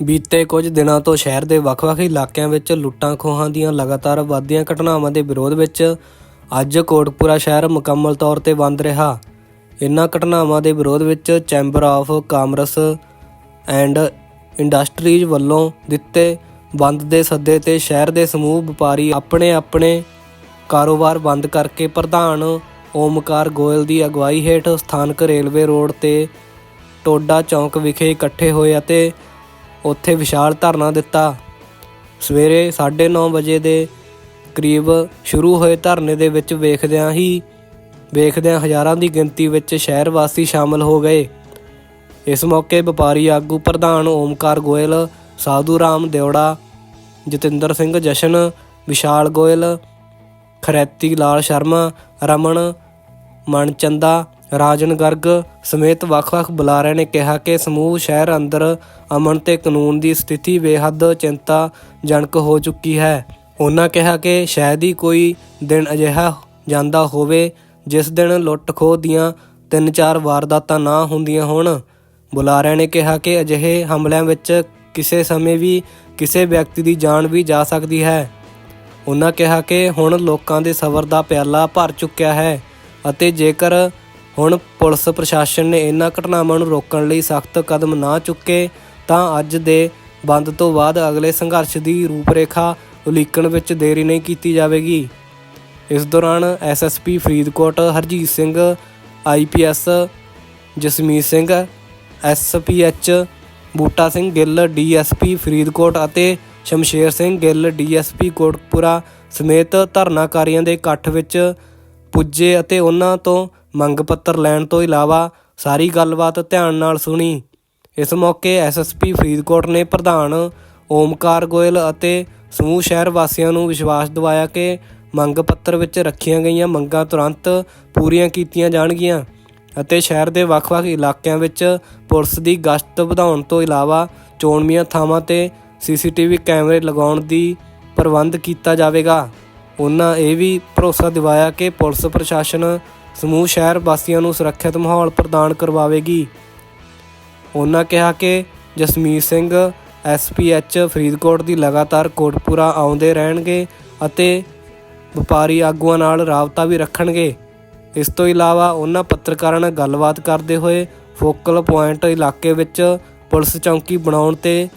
ਬੀਤੇ ਕੁਝ ਦਿਨਾਂ ਤੋਂ ਸ਼ਹਿਰ ਦੇ ਵੱਖ-ਵੱਖ ਇਲਾਕਿਆਂ ਵਿੱਚ ਲੁੱਟਾਂ ਖੋਹਾਂ ਦੀਆਂ ਲਗਾਤਾਰ ਵਧਦੀਆਂ ਘਟਨਾਵਾਂ ਦੇ ਵਿਰੋਧ ਵਿੱਚ ਅੱਜ ਕੋਟਪੂਰਾ ਸ਼ਹਿਰ ਮੁਕੰਮਲ ਤੌਰ ਤੇ ਬੰਦ ਰਿਹਾ। ਇਨ੍ਹਾਂ ਘਟਨਾਵਾਂ ਦੇ ਵਿਰੋਧ ਵਿੱਚ chamber of commerce and industries ਵੱਲੋਂ ਦਿੱਤੇ ਬੰਦ ਦੇ ਸੱਦੇ ਤੇ ਸ਼ਹਿਰ ਦੇ ਸਮੂਹ ਵਪਾਰੀ ਆਪਣੇ ਆਪਣੇ ਕਾਰੋਬਾਰ ਬੰਦ ਕਰਕੇ ਪ੍ਰਧਾਨ ਓਮਕਾਰ ਗੋਇਲ ਦੀ ਅਗਵਾਈ ਹੇਠ ਸਥਾਨਕ ਰੇਲਵੇ ਰੋਡ ਤੇ ਟੋਡਾ ਚੌਂਕ ਵਿਖੇ ਇਕੱਠੇ ਹੋਏ ਅਤੇ ਉੱਥੇ ਵਿਸ਼ਾਲ ਧਰਨਾ ਦਿੱਤਾ। ਸਵੇਰੇ 9:30 ਵਜੇ ਦੇ ਕਰੀਬ ਸ਼ੁਰੂ ਹੋਏ ਧਰਨੇ ਦੇ ਵਿੱਚ ਵੇਖਦਿਆਂ ਹੀ, ਵੇਖਦਿਆਂ ਹਜ਼ਾਰਾਂ ਦੀ ਗਿਣਤੀ ਵਿੱਚ ਸ਼ਹਿਰ ਵਾਸੀ ਸ਼ਾਮਲ ਹੋ ਗਏ। ਇਸ ਮੌਕੇ ਵਪਾਰੀ ਆਗੂ ਪ੍ਰਧਾਨ ਓਮਕਾਰ ਗੋਇਲ, ਸਾਧੂ ਰਾਮ ਦਿਉੜਾ ਜਤਿੰਦਰ ਸਿੰਘ ਜਸ਼ਨ, ਵਿਸ਼ਾਲ ਗੋਇਲ, ਖਰੈਤੀ ਲਾਲ ਸ਼ਰਮਾ, ਰਮਨ ਮਨਚੰਦਾ ਰਾਜਨ ਗਰਗ ਸਮੇਤ ਵੱਖ-ਵੱਖ ਬੁਲਾਰਿਆਂ ਨੇ ਕਿਹਾ ਕਿ ਸਮੂਹ ਸ਼ਹਿਰ ਅੰਦਰ ਅਮਨ ਤੇ ਕਾਨੂੰਨ ਦੀ ਸਥਿਤੀ ਬੇਹੱਦ ਚਿੰਤਾਜਨਕ ਹੋ ਚੁੱਕੀ ਹੈ। ਉਹਨਾਂ ਕਿਹਾ ਕਿ ਸ਼ਾਇਦ ਹੀ ਕੋਈ ਦਿਨ ਅਜਿਹਾ ਜਾਂਦਾ ਹੋਵੇ, ਜਿਸ ਦਿਨ ਲੁੱਟ ਖੋਹ ਦੀਆਂ ਤਿੰਨ ਚਾਰ ਵਾਰਦਾਤਾਂ ਨਾ ਹੁੰਦੀਆਂ ਹੋਣ। ਬੁਲਾਰਿਆਂ ਨੇ ਕਿਹਾ ਕਿ ਅਜਿਹੇ ਹਮਲਿਆਂ ਵਿੱਚ ਕਿਸੇ ਸਮੇਂ ਵੀ ਕਿਸੇ ਵਿਅਕਤੀ ਦੀ ਜਾਨ ਵੀ ਜਾ ਸਕਦੀ ਹੈ। ਉਹਨਾਂ ਕਿਹਾ ਕਿ ਹੁਣ ਲੋਕਾਂ ਦੇ ਸਬਰ ਦਾ ਪਿਆਲਾ ਭਰ ਚੁੱਕਿਆ ਹੈ ਅਤੇ ਜੇਕਰ ਹੁਣ ਪੁਲਿਸ ਪ੍ਰਸ਼ਾਸਨ ਨੇ ਇਹਨਾਂ ਘਟਨਾਵਾਂ ਨੂੰ ਰੋਕਣ ਲਈ ਸਖਤ ਕਦਮ ਨਾ ਚੁੱਕੇ, ਤਾਂ ਅੱਜ ਦੇ ਬੰਦ ਤੋਂ ਬਾਅਦ ਅਗਲੇ ਸੰਘਰਸ਼ ਦੀ ਰੂਪਰੇਖਾ ਉਲੀਕਣ ਵਿੱਚ ਦੇਰੀ ਨਹੀਂ ਕੀਤੀ ਜਾਵੇਗੀ। ਇਸ ਦੌਰਾਨ SSP Faridkot, Harjeet Singh IPS Jasmeet Singh SPH Boota Singh Gill DSP Faridkot ਅਤੇ ਸ਼ਮਸ਼ੇਰ ਸਿੰਘ ਗਿੱਲ ਡੀਐਸਪੀ ਕੋਟਪੁਰਾ ਸਮੇਤ ਧਰਨਾਕਾਰੀਆਂ ਦੇ ਇਕੱਠ ਵਿੱਚ ਪੁੱਜੇ ਅਤੇ ਉਹਨਾਂ ਤੋਂ ਮੰਗ ਪੱਤਰ ਲੈਣ ਤੋਂ ਇਲਾਵਾ ਸਾਰੀ ਗੱਲਬਾਤ ਧਿਆਨ ਨਾਲ ਸੁਣੀ। ਇਸ ਮੌਕੇ ਐਸਐਸਪੀ ਫਰੀਦਕੋਟ ਨੇ ਪ੍ਰਧਾਨ ਓਮਕਾਰ ਗੋਇਲ ਅਤੇ ਸਮੂਹ ਸ਼ਹਿਰ ਵਾਸੀਆਂ ਨੂੰ ਵਿਸ਼ਵਾਸ ਦਿਵਾਇਆ ਕਿ ਮੰਗ ਪੱਤਰ ਵਿੱਚ ਰੱਖੀਆਂ ਗਈਆਂ ਮੰਗਾਂ ਤੁਰੰਤ ਪੂਰੀਆਂ ਕੀਤੀਆਂ ਜਾਣਗੀਆਂ ਅਤੇ ਸ਼ਹਿਰ ਦੇ ਵੱਖ-ਵੱਖ ਇਲਾਕਿਆਂ ਵਿੱਚ ਪੁਲਿਸ ਦੀ ਗਸ਼ਤ ਵਧਾਉਣ ਤੋਂ ਇਲਾਵਾ ਚੋਣਵੀਆਂ ਥਾਵਾਂ ਤੇ ਸੀਸੀਟੀਵੀ ਕੈਮਰੇ ਲਗਾਉਣ ਦੀ ਪ੍ਰਬੰਧ ਕੀਤਾ ਜਾਵੇਗਾ। ਉਹਨਾਂ ਇਹ ਵੀ ਭਰੋਸਾ ਦਿਵਾਇਆ ਕਿ ਪੁਲਿਸ ਪ੍ਰਸ਼ਾਸਨ ਸਮੂਹ ਸ਼ਹਿਰ ਵਾਸੀਆਂ ਨੂੰ ਸੁਰੱਖਿਅਤ ਮਾਹੌਲ ਪ੍ਰਦਾਨ ਕਰਵਾਵੇਗੀ। ਉਹਨਾਂ ਕਿਹਾ ਕਿ ਜਸਮੀਤ ਸਿੰਘ ਐਸਪੀਐਚ ਫਰੀਦਕੋਟ ਦੀ ਲਗਾਤਾਰ ਕੋਟਪੂਰਾ ਆਉਂਦੇ ਰਹਿਣਗੇ ਅਤੇ ਵਪਾਰੀ ਆਗੂਆਂ ਨਾਲ ਰਾਬਤਾ ਵੀ ਰੱਖਣਗੇ। ਇਸ ਤੋਂ ਇਲਾਵਾ ਉਹਨਾਂ ਪੱਤਰਕਾਰਾਂ ਨਾਲ ਗੱਲਬਾਤ ਕਰਦੇ ਹੋਏ ਫੋਕਲ ਪੁਆਇੰਟ ਇਲਾਕੇ ਵਿੱਚ ਪੁਲਿਸ ਚੌਂਕੀ ਬਣਾਉਣ ਤੇ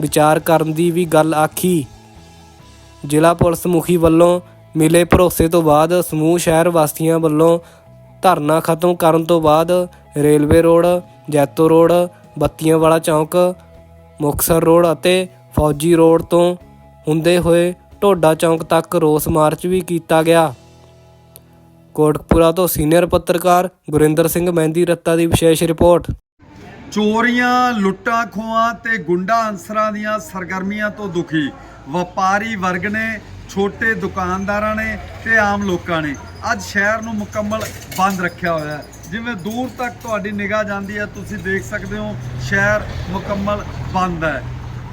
ਵਿਚਾਰ ਕਰਨ ਦੀ ਵੀ ਗੱਲ ਆਖੀ। ਜ਼ਿਲ੍ਹਾ ਪੁਲਿਸ ਮੁਖੀ ਵੱਲੋਂ ਮਿਲੇ ਭਰੋਸੇ ਤੋਂ ਬਾਅਦ ਸਮੂਹ ਸ਼ਹਿਰ ਵਾਸੀਆਂ ਵੱਲੋਂ ਧਰਨਾ ਖਤਮ ਕਰਨ ਤੋਂ ਬਾਅਦ ਰੇਲਵੇ ਰੋਡ, ਜੈਤੋ ਰੋਡ ਬੱਤੀਆਂ ਵਾਲਾ ਚੌਂਕ ਮੁਕਸਰ ਰੋਡ ਅਤੇ ਫੌਜੀ ਰੋਡ ਤੋਂ ਹੁੰਦੇ ਹੋਏ ਢੋਡਾ ਚੌਂਕ ਤੱਕ ਰੋਸ ਮਾਰਚ ਵੀ ਕੀਤਾ ਗਿਆ। ਕੋਟਕਪੂਰਾ ਤੋਂ ਸੀਨੀਅਰ ਪੱਤਰਕਾਰ ਗੁਰਿੰਦਰ ਸਿੰਘ ਮਹਿੰਦੀ ਰੱਤਾ ਦੀ ਵਿਸ਼ੇਸ਼ ਰਿਪੋਰਟ। ਚੋਰੀਆਂ, ਲੁੱਟਾਂ, ਖੋਹਾਂ ਤੇ ਗੁੰਡਾ ਅੰਸਰਾਂ ਦੀਆਂ ਸਰਗਰਮੀਆਂ ਤੋਂ ਦੁਖੀ ਵਪਾਰੀ ਵਰਗ ਨੇ ਛੋਟੇ ਦੁਕਾਨਦਾਰਾਂ ਨੇ ਤੇ ਆਮ ਲੋਕਾਂ ਨੇ। ਅੱਜ ਸ਼ਹਿਰ ਨੂੰ ਮੁਕੰਮਲ ਬੰਦ ਰੱਖਿਆ ਹੋਇਆ ਹੈ। ਜਿਵੇਂ ਦੂਰ ਤੱਕ ਤੁਹਾਡੀ ਨਿਗਾਹ ਜਾਂਦੀ ਹੈ, ਤੁਸੀਂ ਦੇਖ ਸਕਦੇ ਹੋ ਸ਼ਹਿਰ ਮੁਕੰਮਲ ਬੰਦ ਹੈ।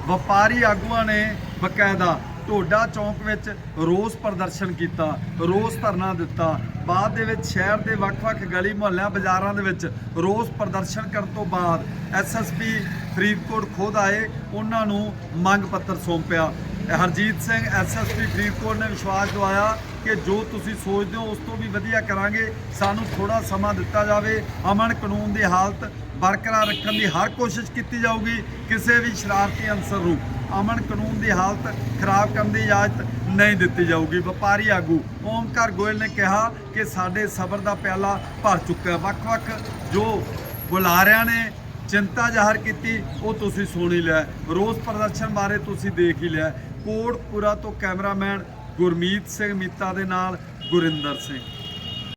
ਵਪਾਰੀ ਆਗੂਆਂ ਨੇ ਬਕਾਇਦਾ ਢੋਡਾ ਚੌਂਕ ਵਿੱਚ ਰੋਸ ਪ੍ਰਦਰਸ਼ਨ ਕੀਤਾ, ਰੋਸ ਧਰਨਾ ਦਿੱਤਾ। ਬਾਅਦ ਦੇ ਵਿੱਚ ਸ਼ਹਿਰ ਦੇ ਵੱਖ-ਵੱਖ ਗਲੀ ਮੁਹੱਲਿਆਂ, ਬਾਜ਼ਾਰਾਂ ਦੇ ਵਿੱਚ ਰੋਸ ਪ੍ਰਦਰਸ਼ਨ ਕਰਨ ਤੋਂ ਬਾਅਦ ਐਸਐਸਪੀ ਫਰੀਦਕੋਟ ਖੁਦ ਆਏ, ਉਹਨਾਂ ਨੂੰ ਮੰਗ ਪੱਤਰ ਸੌਂਪਿਆ। ਹਰਜੀਤ ਸਿੰਘ ਐਸਐਸਪੀ ਫਰੀਦਕੋਟ ਨੇ ਵਿਸ਼ਵਾਸ ਦਿਵਾਇਆ ਕਿ ਜੋ ਤੁਸੀਂ ਸੋਚਦੇ ਹੋ ਉਸ ਤੋਂ ਵੀ ਵਧੀਆ ਕਰਾਂਗੇ, ਸਾਨੂੰ ਥੋੜਾ ਸਮਾਂ ਦਿੱਤਾ ਜਾਵੇ, ਅਮਨ ਕਾਨੂੰਨ ਦੀ ਹਾਲਤ ਬਰਕਰਾਰ ਰੱਖਣ ਦੀ ਹਰ ਕੋਸ਼ਿਸ਼ ਕੀਤੀ ਜਾਊਗੀ, ਕਿਸੇ ਵੀ ਸ਼ਰਾਰਤੀ ਅਨਸਰ ਨੂੰ। ਅਮਨ ਕਾਨੂੰਨ ਦੀ ਹਾਲਤ ਖਰਾਬ ਕਰਨ ਦੀ ਇਜਾਜ਼ਤ ਨਹੀਂ ਦਿੱਤੀ ਜਾਊਗੀ। ਵਪਾਰੀ ਆਗੂ ਓਮਕਾਰ ਗੋਇਲ ਨੇ ਕਿਹਾ ਕਿ ਸਾਡੇ ਸਬਰ ਦਾ ਪਿਆਲਾ ਭਰ ਚੁੱਕਾ ਹੈ। ਵੱਖ-ਵੱਖ ਜੋ ਬੁਲਾਰਿਆਂ ਨੇ ਚਿੰਤਾ ਜ਼ਾਹਰ ਕੀਤੀ, ਉਹ ਤੁਸੀਂ ਸੁਣ ਹੀ ਲਿਆ। ਰੋਸ ਪ੍ਰਦਰਸ਼ਨ ਬਾਰੇ ਤੁਸੀਂ ਦੇਖ ਹੀ ਲਿਆ। ਕੋਟਪੁਰਾ ਤੋਂ ਕੈਮਰਾਮੈਨ ਗੁਰਮੀਤ ਸਿੰਘ ਮੀਤਾ ਦੇ ਨਾਲ ਗੁਰਿੰਦਰ ਸਿੰਘ।